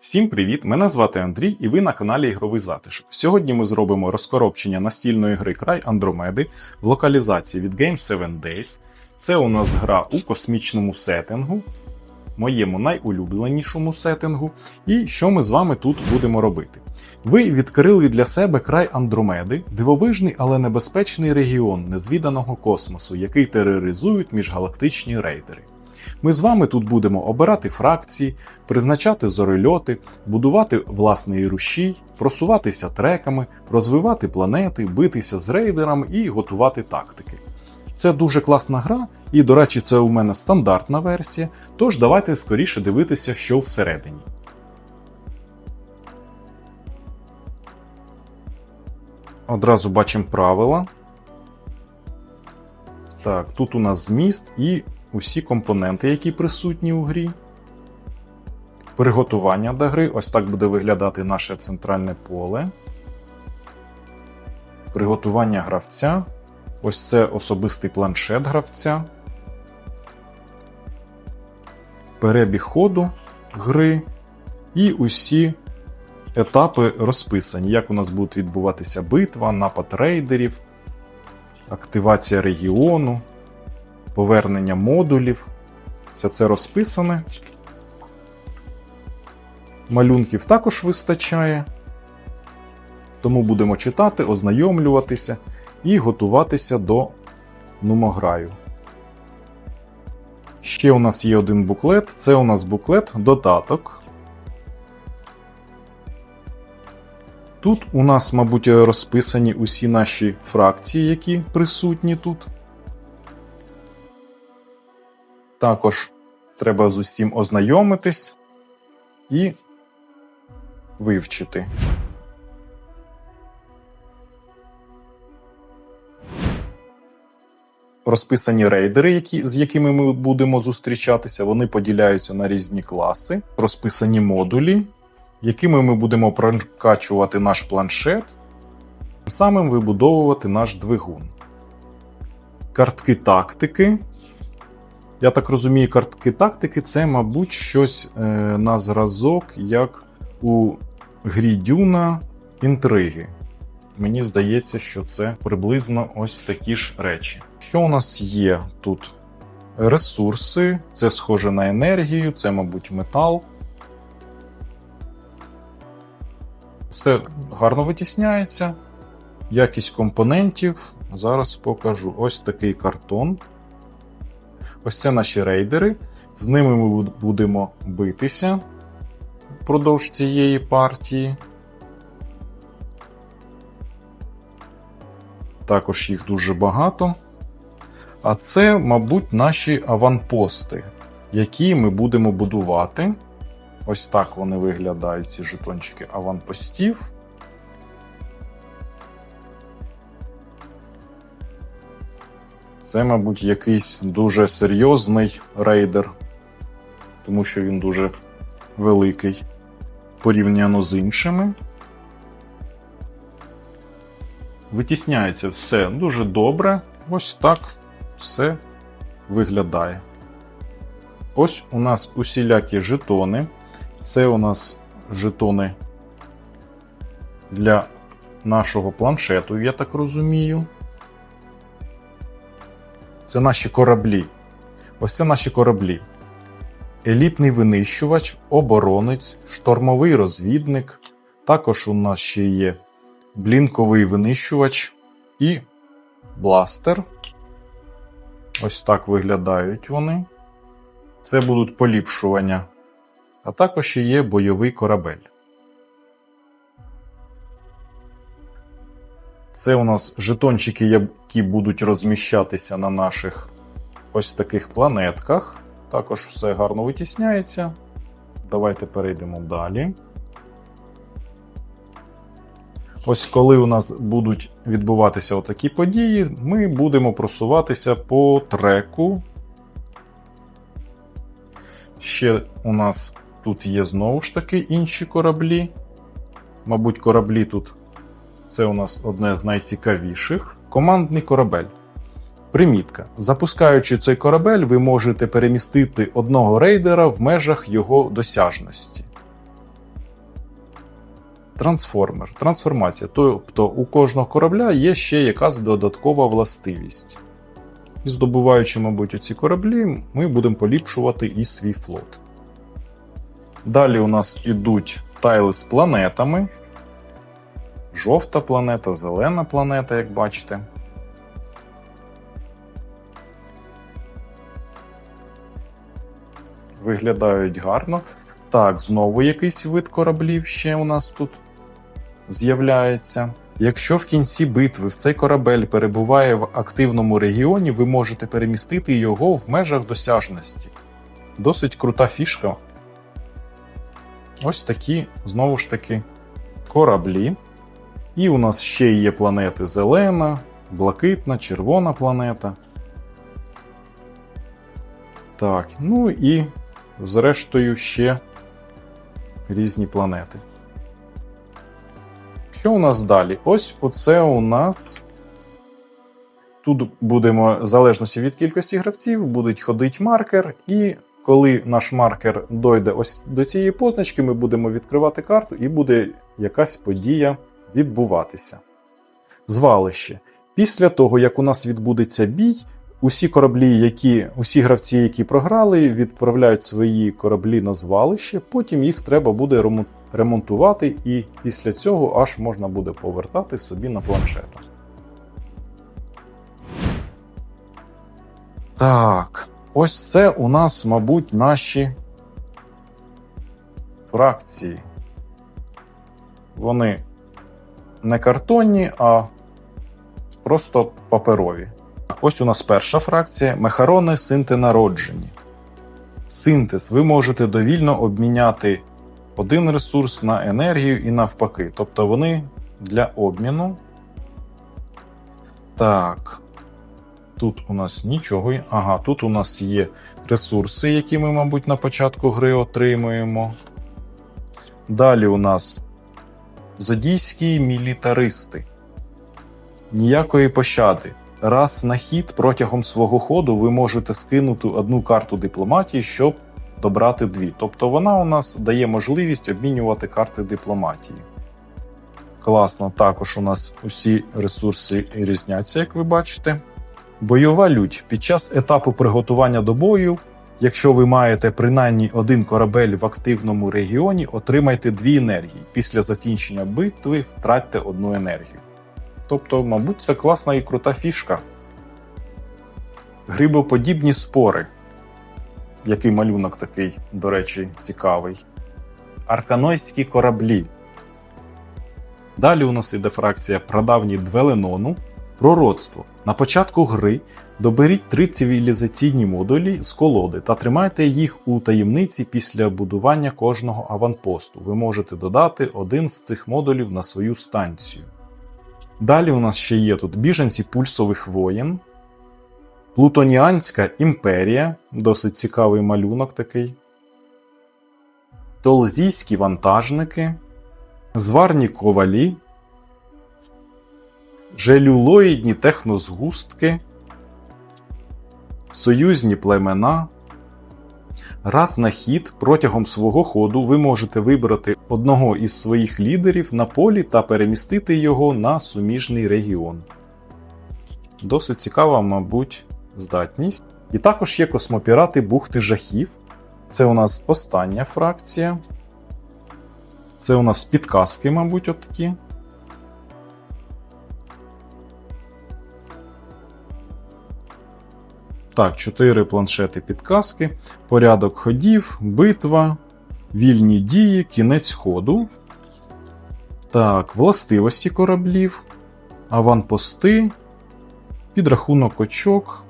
Всім привіт! Мене звати Андрій, і ви на каналі Ігровий Затишок. Сьогодні ми зробимо розкоробчення настільної гри Край Андромеди в локалізації від Game 7 Days. Це у нас гра у космічному сеттингу, моєму найулюбленішому сеттингу. І що ми з вами тут будемо робити? Ви відкрили для себе край Андромеди, дивовижний, але небезпечний регіон незвіданого космосу, який тероризують міжгалактичні рейдери. Ми з вами тут будемо обирати фракції, призначати зорильоти, будувати власний рушій, просуватися треками, розвивати планети, битися з рейдерами і готувати тактики. Це дуже класна гра, і, до речі, це у мене стандартна версія, тож давайте скоріше дивитися, що всередині. Одразу бачимо правила. Так, тут у нас зміст і усі компоненти, які присутні у грі. Приготування до гри. Ось так буде виглядати наше центральне поле. Приготування гравця. Ось це особистий планшет гравця. Перебіг ходу гри. І усі етапи розписані, як у нас будуть відбуватися битва, напад рейдерів, активація регіону, повернення модулів. Все це розписане. Малюнків також вистачає. Тому будемо читати, ознайомлюватися і готуватися до нумограю. Ще у нас є один буклет. Це у нас буклет додаток. Тут у нас, мабуть, розписані усі наші фракції, які присутні тут. Також треба з усім ознайомитись і вивчити. Розписані рейдери, які, з якими ми будемо зустрічатися, вони поділяються на різні класи, розписані модулі, якими ми будемо прокачувати наш планшет, тим самим вибудовувати наш двигун. Картки тактики. Я так розумію, картки тактики це, мабуть, щось е, на зразок, як у грі Дюна інтриги. Мені здається, що це приблизно ось такі ж речі. Що у нас є тут? Ресурси, це схоже на енергію, це, мабуть, метал. Все гарно витісняється. Якість компонентів. Зараз покажу. Ось такий картон. Ось це наші рейдери. З ними ми будемо битися впродовж цієї партії. Також їх дуже багато. А це, мабуть, наші аванпости, які ми будемо будувати. Ось так вони виглядають, ці жетончики аванпостів. Це, мабуть, якийсь дуже серйозний рейдер, тому що він дуже великий порівняно з іншими. Витісняється все дуже добре. Ось так все виглядає. Ось у нас усілякі жетони. Це у нас жетони для нашого планшету, я так розумію. Це наші кораблі. Ось це наші кораблі. Елітний винищувач, оборонець, штормовий розвідник. Також у нас ще є блінковий винищувач і бластер. Ось так виглядають вони. Це будуть поліпшування. А також є бойовий корабель. Це у нас жетончики, які будуть розміщатися на наших ось таких планетках. Також все гарно витісняється. Давайте перейдемо далі. Ось коли у нас будуть відбуватися отакі події, ми будемо просуватися по треку. Ще у нас тут є знову ж таки інші кораблі. Мабуть, кораблі тут це у нас одне з найцікавіших. Командний корабель. Примітка. Запускаючи цей корабель, ви можете перемістити одного рейдера в межах його досяжності. трансформер, трансформація. Тобто у кожного корабля є ще якась додаткова властивість. І здобуваючи, мабуть, оці кораблі, ми будемо поліпшувати і свій флот. Далі у нас ідуть тайли з планетами. Жовта планета, зелена планета, як бачите. Виглядають гарно. Так, знову якийсь вид кораблів ще у нас тут з'являється. Якщо в кінці битви в цей корабель перебуває в активному регіоні, ви можете перемістити його в межах досяжності. Досить крута фішка. Ось такі, знову ж таки, кораблі. І у нас ще є планети зелена, блакитна, червона планета. Так, ну і зрештою ще різні планети. Що у нас далі? Ось оце у нас. Тут будемо, в залежності від кількості гравців, буде ходити маркер, і коли наш маркер дойде ось до цієї позначки, ми будемо відкривати карту, і буде якась подія відбуватися. Звалище. Після того, як у нас відбудеться бій, усі кораблі, які, усі гравці, які програли, відправляють свої кораблі на звалище, потім їх треба буде ремонтувати, і після цього аж можна буде повертати собі на планшетах. Так, ось це у нас, мабуть, наші фракції. Вони не картонні, а просто паперові. Ось у нас перша фракція мехарони синтенароджені. Синтез ви можете довільно обміняти один ресурс на енергію і навпаки. Тобто вони для обміну. Так. Тут у нас нічого. Ага, тут у нас є ресурси, які ми, мабуть, на початку гри отримуємо. Далі у нас зодійські мілітаристи. Ніякої пощади. Раз на хід протягом свого ходу ви можете скинути одну карту дипломатії, щоб добрати дві. Тобто вона у нас дає можливість обмінювати карти дипломатії. Класно, також у нас усі ресурси різняться, як ви бачите. Бойова лють. Під час етапу приготування до бою, якщо ви маєте принаймні один корабель в активному регіоні, отримайте дві енергії. Після закінчення битви втратьте одну енергію. Тобто, мабуть, це класна і крута фішка. Грибоподібні спори. Який малюнок такий, до речі, цікавий. Арканойські кораблі. Далі у нас іде фракція прадавні Двеленону. Пророцтво. На початку гри доберіть три цивілізаційні модулі з колоди та тримайте їх у таємниці після будування кожного аванпосту. Ви можете додати один з цих модулів на свою станцію. Далі у нас ще є тут біженці пульсових воєн, Плутоніанська імперія, досить цікавий малюнок такий. Толзійські вантажники, зварні ковалі, желюлоїдні технозгустки, союзні племена. Раз на хід протягом свого ходу ви можете вибрати одного із своїх лідерів на полі та перемістити його на суміжний регіон. Досить цікава, мабуть, здатність. І також є космопірати бухти жахів. Це у нас остання фракція. Це у нас підказки, мабуть, от Так, 4 планшети підказки, порядок ходів, битва, вільні дії, кінець ходу. Так, властивості кораблів, аванпости, підрахунок очок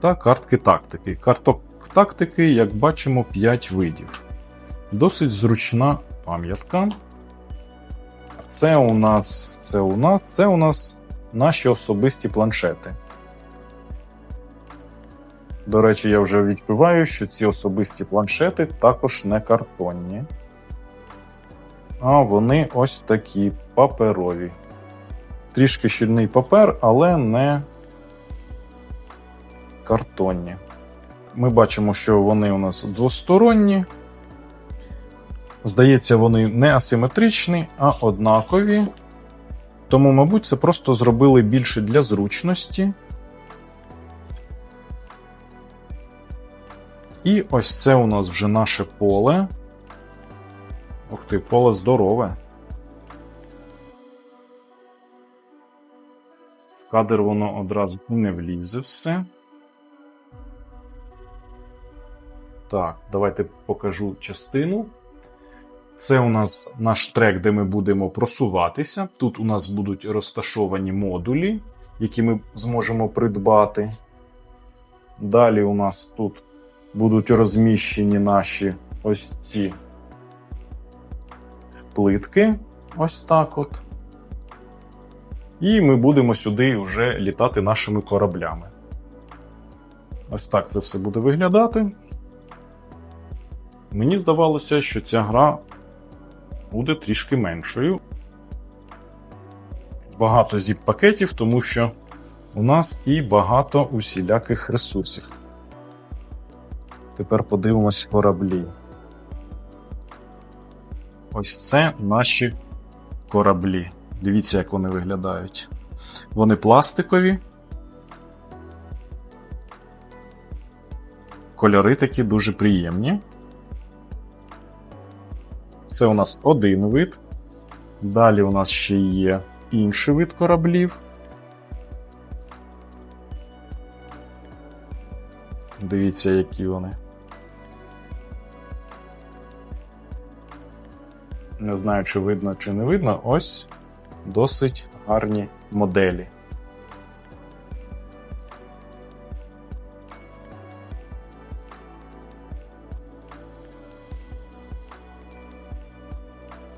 та картки тактики. Карток тактики, як бачимо, 5 видів. Досить зручна пам'ятка. Це у нас, це у нас, це у нас наші особисті планшети. До речі, я вже відчуваю, що ці особисті планшети також не картонні. А вони ось такі паперові. Трішки щільний папер, але не картонні. Ми бачимо, що вони у нас двосторонні. Здається, вони не асиметричні, а однакові. Тому, мабуть, це просто зробили більше для зручності. І ось це у нас вже наше поле. Ух ти, поле здорове. В кадр воно одразу не влізе все. Так, давайте покажу частину. Це у нас наш трек, де ми будемо просуватися. Тут у нас будуть розташовані модулі, які ми зможемо придбати. Далі у нас тут будуть розміщені наші ось ці плитки. Ось так от. І ми будемо сюди вже літати нашими кораблями. Ось так це все буде виглядати. Мені здавалося, що ця гра буде трішки меншою. Багато зіп-пакетів, тому що у нас і багато усіляких ресурсів. Тепер подивимось кораблі. Ось це наші кораблі. Дивіться, як вони виглядають. Вони пластикові. Кольори такі дуже приємні. Це у нас один вид. Далі у нас ще є інший вид кораблів. Дивіться, які вони. Не знаю, чи видно, чи не видно. Ось досить гарні моделі.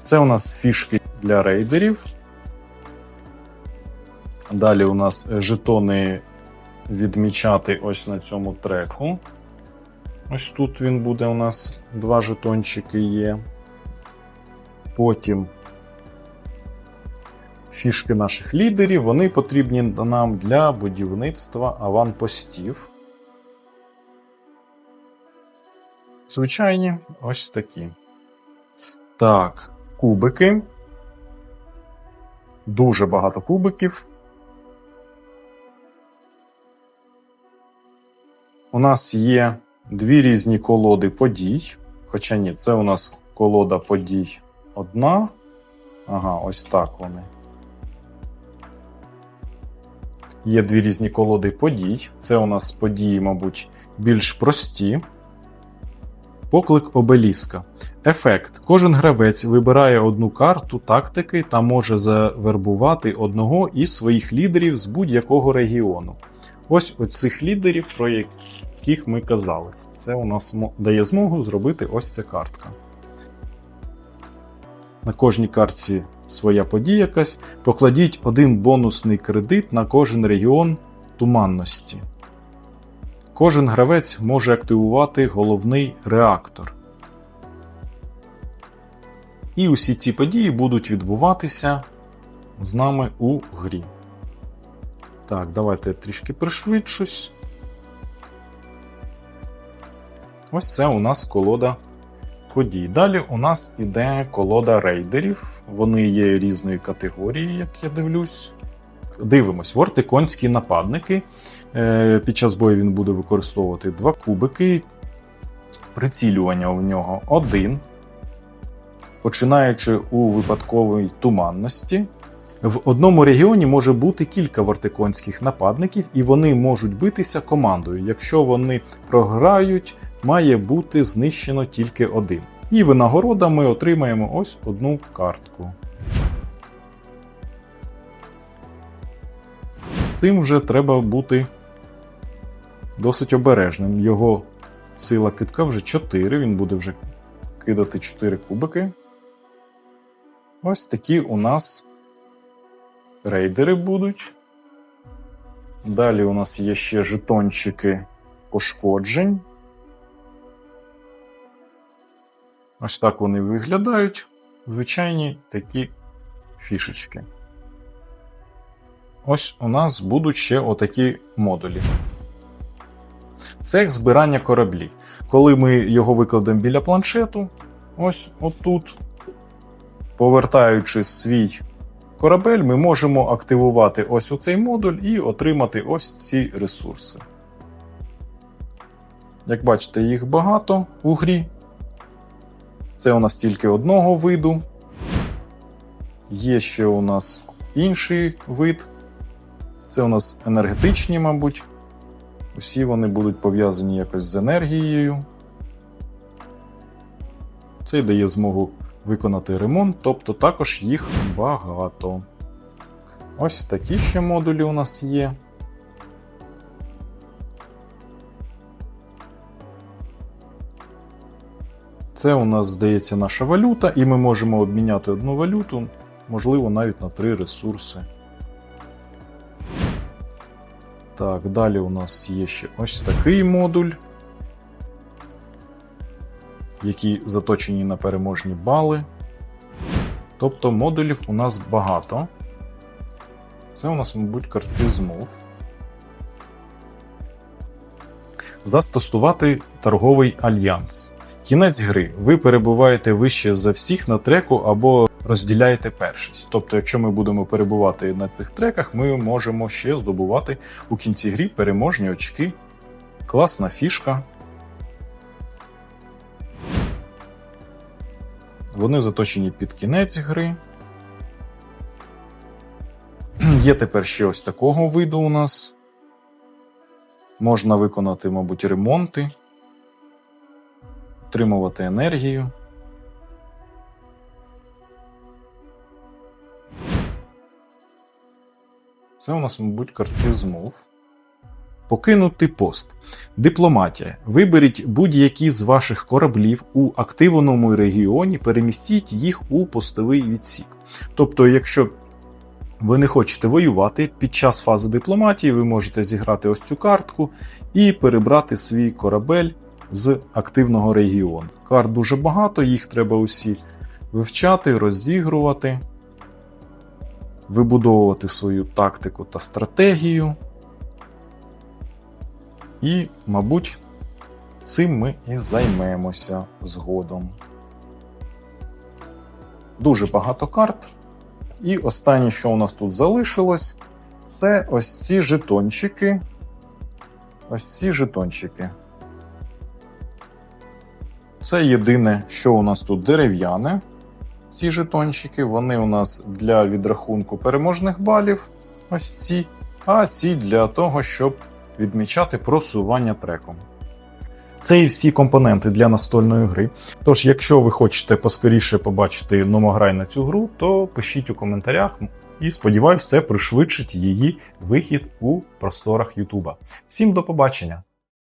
Це у нас фішки для рейдерів. Далі у нас жетони відмічати ось на цьому треку. Ось тут він буде у нас два жетончики є. Потім фішки наших лідерів, вони потрібні нам для будівництва аванпостів. Звичайні ось такі. Так, кубики. Дуже багато кубиків. У нас є дві різні колоди подій. Хоча ні, це у нас колода подій одна. Ага, ось так вони. Є дві різні колоди подій. Це у нас події, мабуть, більш прості. Поклик обеліска. Ефект. Кожен гравець вибирає одну карту тактики та може завербувати одного із своїх лідерів з будь-якого регіону. Ось оцих лідерів, про яких ми казали. Це у нас дає змогу зробити ось ця картка. На кожній картці своя подія якась. Покладіть один бонусний кредит на кожен регіон туманності. Кожен гравець може активувати головний реактор. І усі ці події будуть відбуватися з нами у грі. Так, давайте я трішки пришвидшусь. Ось це у нас колода подій. Далі у нас іде колода рейдерів. Вони є різної категорії, як я дивлюсь. Дивимось, вортиконські нападники. Е, Під час бою він буде використовувати два кубики. Прицілювання у нього один. Починаючи у випадковій туманності. В одному регіоні може бути кілька вортиконських нападників, і вони можуть битися командою. Якщо вони програють, має бути знищено тільки один. І винагорода ми отримаємо ось одну картку. Цим вже треба бути досить обережним. Його сила китка вже 4, він буде вже кидати 4 кубики. Ось такі у нас рейдери будуть. Далі у нас є ще жетончики пошкоджень. Ось так вони виглядають. Звичайні такі фішечки. Ось у нас будуть ще отакі модулі. Цех збирання кораблів. Коли ми його викладемо біля планшету, ось отут, повертаючи свій корабель, ми можемо активувати ось оцей модуль і отримати ось ці ресурси. Як бачите, їх багато у грі. Це у нас тільки одного виду. Є ще у нас інший вид. Це у нас енергетичні, мабуть. Усі вони будуть пов'язані якось з енергією. Це дає змогу виконати ремонт, тобто також їх багато. Ось такі ще модулі у нас є. Це у нас, здається, наша валюта, і ми можемо обміняти одну валюту, можливо, навіть на три ресурси. Так, далі у нас є ще ось такий модуль, які заточені на переможні бали. Тобто модулів у нас багато. Це у нас, мабуть, картки змов. Застосувати торговий альянс. Кінець гри. Ви перебуваєте вище за всіх на треку або розділяєте першість. Тобто, якщо ми будемо перебувати на цих треках, ми можемо ще здобувати у кінці грі переможні очки. Класна фішка. Вони заточені під кінець гри. Є тепер ще ось такого виду у нас. Можна виконати, мабуть, ремонти, отримувати енергію. Це у нас, мабуть, картки змов. Покинути пост. Дипломатія. Виберіть будь-які з ваших кораблів у активному регіоні, перемістіть їх у постовий відсік. Тобто, якщо ви не хочете воювати під час фази дипломатії, ви можете зіграти ось цю картку і перебрати свій корабель з активного регіону. Карт дуже багато, їх треба усі вивчати, розігрувати, вибудовувати свою тактику та стратегію. І, мабуть, цим ми і займемося згодом. Дуже багато карт. І останнє, що у нас тут залишилось, це ось ці жетончики. Ось ці жетончики. Це єдине, що у нас тут дерев'яне. Ці жетончики, вони у нас для відрахунку переможних балів. Ось ці, а ці для того, щоб відмічати просування треком. Це і всі компоненти для настольної гри. Тож, якщо ви хочете поскоріше побачити номограй на цю гру, то пишіть у коментарях і сподіваюсь, це пришвидшить її вихід у просторах Ютуба. Всім до побачення!